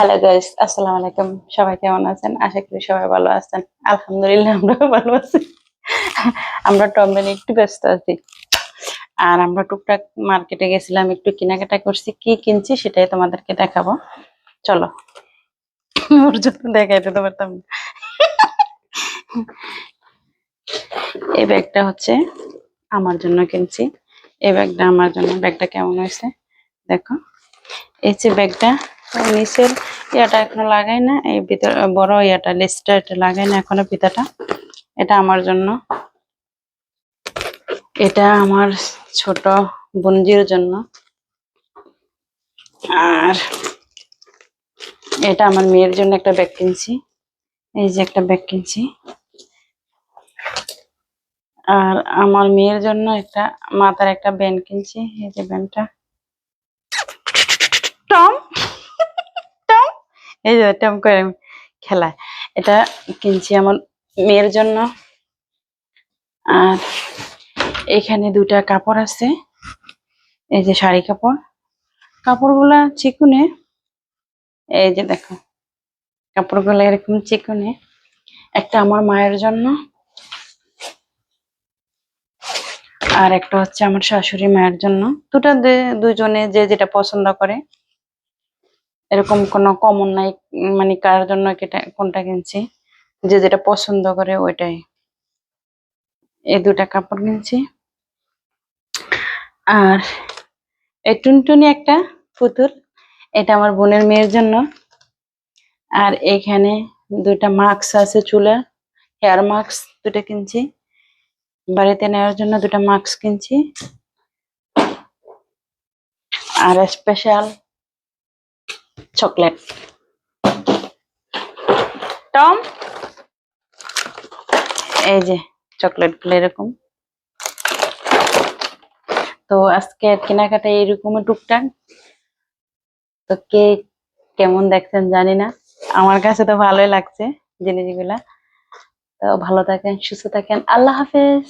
Hello guys আসসালামু আলাইকুম সবাই কেমন আছেন? আশা করি সবাই ভালো আছেন। আলহামদুলিল্লাহ, আমরা ভালো আছি। আমরা টমবেন একটু ব্যস্ত আছি। আর আমরা টুকটাক মার্কেটে গেছিলাম, একটু কেনাকাটা করছি। কি কিনছি সেটাই তোমাদেরকে দেখাবো। চলো। ওর জন্য দেখাইতে তো পারতাম। এই ব্যাগটা হচ্ছে আমার জন্য কিনছি। এই ব্যাগটা আমার জন্য। ব্যাগটা কেমন হয়েছে? দেখো। এই যে ব্যাগটা নিচের ইয়াটা এখনও লাগাই না, এই ভিতর বড় ইয়াটা, লেসটা এটা লাগাই না এখনও পিতাটা। এটা আমার জন্য। এটা আমার ছোট বঞ্জির জন্য। আর এটা আমার মেয়ের জন্য একটা ব্যাগ কিনছি। এই যে একটা ব্যাগ কিনছি। আর আমার মেয়ের জন্য একটা মাথার একটা ব্যান্ড কিনছি। এই যে ব্যান্ডটা টম টম এই যে টম করে খেলায় এটা কিনছি আমার মেয়ের জন্য। আর এখানে দুটা কাপড় আছে। এই যে শাড়ি কাপড়। কাপড়গুলা চিকুনে। এই যে দেখো, কাপড়গুলো এরকম চিকুনে। একটা আমার মায়ের জন্য। আর একটা হচ্ছে আমার শাশুড়ি মায়ের জন্য। দুটা দুজনে যে যেটা পছন্দ করে। এরকম কোনো কমন নাই মানে কার জন্য কোনটা কিনছি? যে যেটা পছন্দ করে ওইটাই। এই দুটা কাপড় কিনছি। আর এই টুনটুনি একটা পুতুল, এটা আমার বোনের মেয়ের জন্য। আর এখানে দুটা মাস্ক আছে চুলে হেয়ার মাস্ক দুটা কিনছি। বাড়িতে নেওয়ার জন্য দুটা মাস্ক কিনছি। আর স্পেশাল চকলেট। টম? এই যে চকলেটগুলো এরকম। তো আজকে কেনাকাটা এইরকম টুকটাক। তো কে কেমন দেখছেন জানি না। আমার কাছে তো ভালোই লাগছে জিনিসগুলা। তো ভালো থাকেন, সুস্থ থাকেন। আল্লাহ হাফেজ।